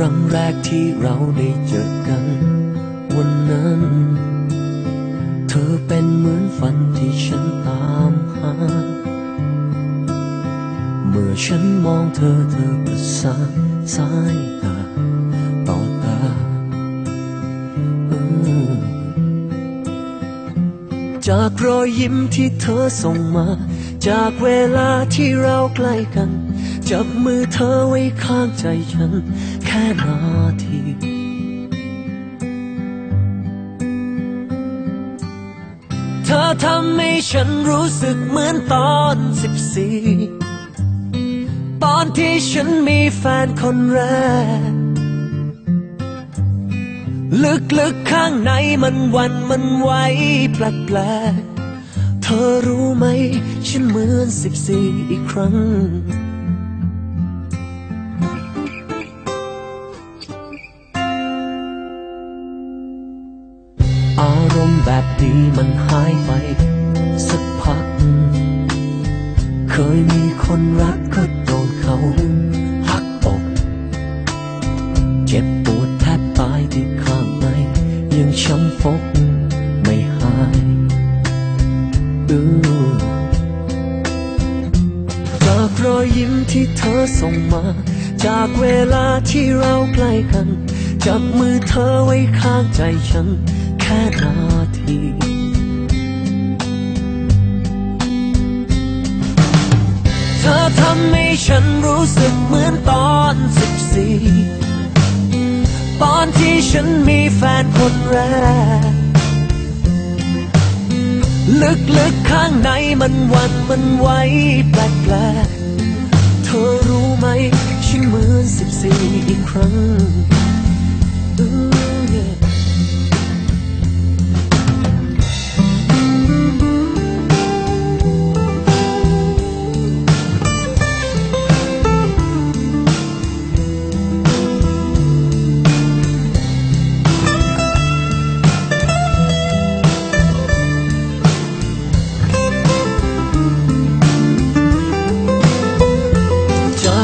ครั้งแรกที่เราได้เจอกัน วันนั้น เธอเป็นเหมือนฝันที่ฉันตามหา เมื่อฉันมองเธอเธอประสานสายตาต่อตาจากรอยยิ้มที่เธอส่งมา จากเวลาที่เราใกล้กัน จับมือเธอไว้ข้างใจฉัน แค่นาทีเธอทำให้ฉันรู้สึกเหมือนตอนสิบสี่ตอนที่ฉันมีแฟนคนแรก ลึกๆข้างในมันวันมันไหวแปลกๆเธอรู้ไหม ฉันเหมือนสิบสี่อีกครั้ง มณ์แบบดีมันหายไป สักพัก เคยมีคนรักก็โดนเขาหักอกเจ็บปวดแทบตายที่ข้างในยังช้ำฟกไม่หายอือจากรอยยิ้มที่เธอส่งมา จากเวลาที่เราใกล้กัน จับมือเธอไว้ข้างใจฉัน ค่นาทีเธอทำให้ฉันรู้สึกเหมือนตอนสิบสี่ตอนที่ฉันมีแฟนคนแรก ลึกๆข้างในมันหวันมันไหวแปลกๆเธอรู้ไหมฉันเหมือนสิบสี่อีกครั้ง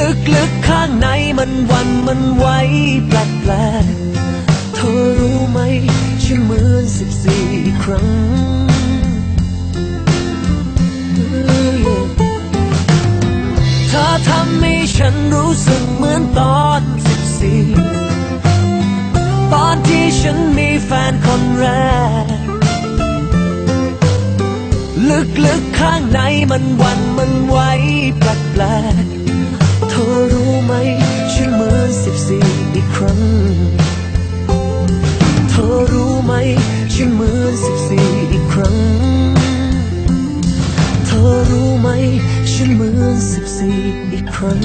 ลึกๆข้างในมันวันมันไหวแปลกๆเธอรู้ไหมฉันเหมือนสิบสี่ครั้ง เธอทำให้ฉันรู้สึกเหมือนตอนสิบสี่ตอนที่ฉันมีแฟนคนแรก ลึกๆข้างในมันวันมันไหวแปลก ฉันเหมือนสิบสี่อีกครั้ง เธอรู้ไหม ฉันเหมือนสิบสี่อีกครั้ง